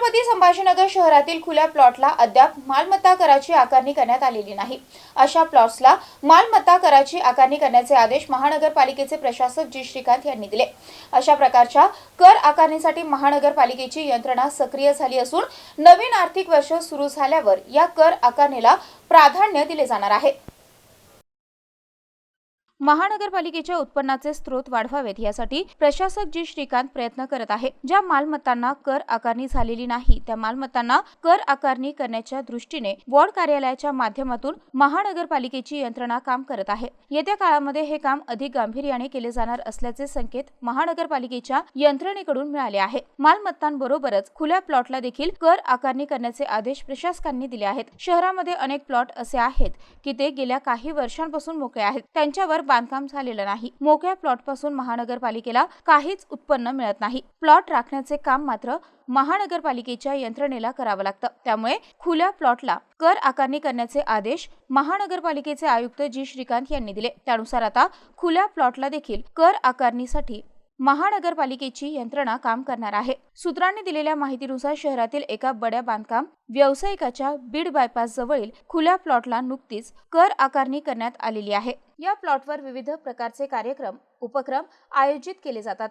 छत्रपती संभाजीनगर शहरातील खुल्या प्लॉटला अद्याप मालमत्ता कराची आकारणी करण्यात आलेली नाही. अशा प्लॉट्सला मालमत्ता कराची आकारणी करण्याचे आदेश महानगरपालिकेचे प्रशासक जी. श्रीकांत यांनी दिले. अशा प्रकारच्या कर आकारणीसाठी महानगरपालिकेची यंत्रणा सक्रिय झाली असून नवीन आर्थिक वर्ष सुरू झाल्यावर या कर आकारणीला प्राधान्य दिले जाणार आहे. महानगरपालिकेच्या उत्पन्नाचे स्रोत वाढवावेत यासाठी प्रशासक जी. श्रीकांत प्रयत्न करत आहे. ज्या मालमत्तांना कर आकारणी झालेली नाही त्या मालमत्तांना कर आकारणी करण्याच्या दृष्टीने वॉर्ड कार्यालयाच्या माध्यमातून महानगरपालिकेची यंत्रणा काम करत आहे. येत्या काळामध्ये हे काम अधिक गांभीर्याने केले जाणार असल्याचे संकेत महानगरपालिकेच्या यंत्रणेकडून मिळाले आहे. मालमत्तांबरोबरच खुल्या प्लॉटला देखील कर आकारणी करण्याचे आदेश प्रशासकांनी दिले आहेत. शहरामध्ये अनेक प्लॉट असे आहेत की ते गेल्या काही वर्षांपासून मोकळे आहेत. त्यांच्यावर बांधकाम झालेलं नाही. मोकळ्या प्लॉटपासून महानगरपालिकेला काहीच उत्पन्न मिळत नाही. प्लॉट राखण्याचे काम मात्र महानगरपालिकेच्या यंत्रणेला करावं लागतं. त्यामुळे खुल्या प्लॉटला कर आकारणी करण्याचे आदेश महानगरपालिकेचे आयुक्त जी. श्रीकांत यांनी दिले. त्यानुसार आता खुल्या प्लॉटला देखील कर आकारणीसाठी महानगरपालिकेची यंत्रणा काम करणार आहे. सूत्रांनी दिलेल्या माहितीनुसार शहरातील एका बड्या बांधकाम व्यावसायिकाच्या बीड बायपास जवळील खुल्या प्लॉटला नुकतीच कर आकारणी करण्यात आलेली आहे. या प्लॉटवर विविध प्रकारचे कार्यक्रम उपक्रम आयोजित केले जातात.